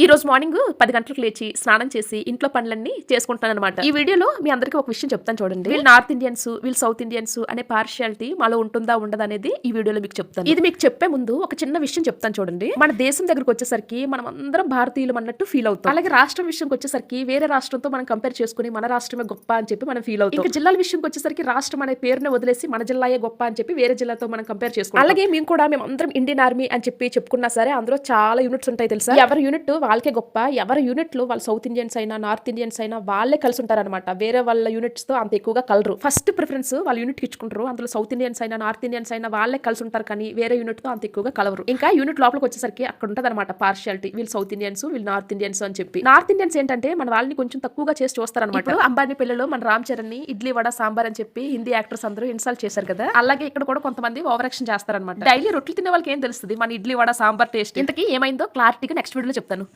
ఈ రోజు మార్నింగ్ పది గంటలకు లేచి స్నానం చేసి ఇంట్లో పనులన్నీ చేసుకుంటాను అనమాట ఈ వీడియోలో మీ అందరికీ ఒక విషయం చెప్తాను చూడండి. వీళ్ళు నార్త్ ఇండియన్స్ వీళ్ళు సౌత్ ఇండియన్స్ అనే పార్షియాలిటీ మాలో ఉంటుందా ఉండదా అనేది ఈ వీడియోలో మీకు చెప్తాను. ఇది మీకు చెప్పే ముందు ఒక చిన్న విషయం చెప్తాను చూడండి. మన దేశం దగ్గరకు వచ్చేసరికి మనం అందరం భారతీయులు అన్నట్టు ఫీల్ అవుతాం. అలాగే రాష్ట్రం విషయంకి వచ్చేసరికి వేరే రాష్ట్రంతో మనం కంపేర్ చేసుకుని మన రాష్ట్రమే గొప్ప అని చెప్పి మనం ఫీల్ అవుతాం. ఇంకా జిల్లాల విషయంకి వచ్చేసరికి రాష్ట్రం అనే పేరుని వదిలేసి మన జిల్లాయే గొప్ప అని చెప్పి వేరే జిల్లాతో మనం కంపేర్ చేసుకుంటాం. అలాగే మేము కూడా మేము అందరం ఇండియన్ ఆర్మీ అని చెప్పి చెప్పుకున్నా సరే అందులో చాలా యూనిట్స్ ఉంటాయి తెలుసా? ఎవరి యూనిట్ వాళ్ళకే గొప్ప. ఎవరి యూనిట్లో వాళ్ళు సౌత్ ఇండియన్స్ అయినా నార్త్ ఇండియన్స్ అయినా వాళ్ళే కలిసి ఉంటారన్నమాట వేరే వాళ్ళ యూనిట్స్తో అంత ఎక్కువగా కలరు. ఫస్ట్ ప్రిఫరెన్స్ వాళ్ళ యూనిట్ ఇచ్చుకుంటారు. అందులో సౌత్ ఇండియన్స్ అయినా నార్త్ ఇండియన్స్ అయినా వాళ్ళే కలిసి ఉంటారు కానీ వేరే యూనిట్తో అంత ఎక్కువగా కలవరు. ఇంకా యూనిట్ లోపలికి వచ్చేసరికి అక్కడ ఉంటది అనమాట పార్షియాలిటీ వీళ్ళు సౌత్ ఇండియన్స్ వీళ్ళు నార్త్ ఇండియన్స్ అని చెప్పి. నార్త్ ఇండియన్స్ ఏంటంటే మన వాళ్ళని కొంచెం తక్కువగా చేసి చూస్తారనమాట అంబానీ పిల్లలు మన రామ్ చరణ్ని ఇడ్లీ వడ సాంబార్ అని చెప్పి హిందీ యాక్టర్స్ అందరూ ఇన్స్టాల్ చేశారు కదా. అలాగే ఇక్కడ కూడా కొంతమంది ఓవర్ యాక్షన్ చేస్తారనమాట డైలీ రొట్టెలు తినే వాళ్ళకి ఏం తెలుస్తుంది? మన ఇడ్లీ వడ సాంబార్ టేస్ట్ ఇంతకీ ఏమైందో క్లారిటీగా నెక్స్ట్ వీడియోలో చెప్తాను.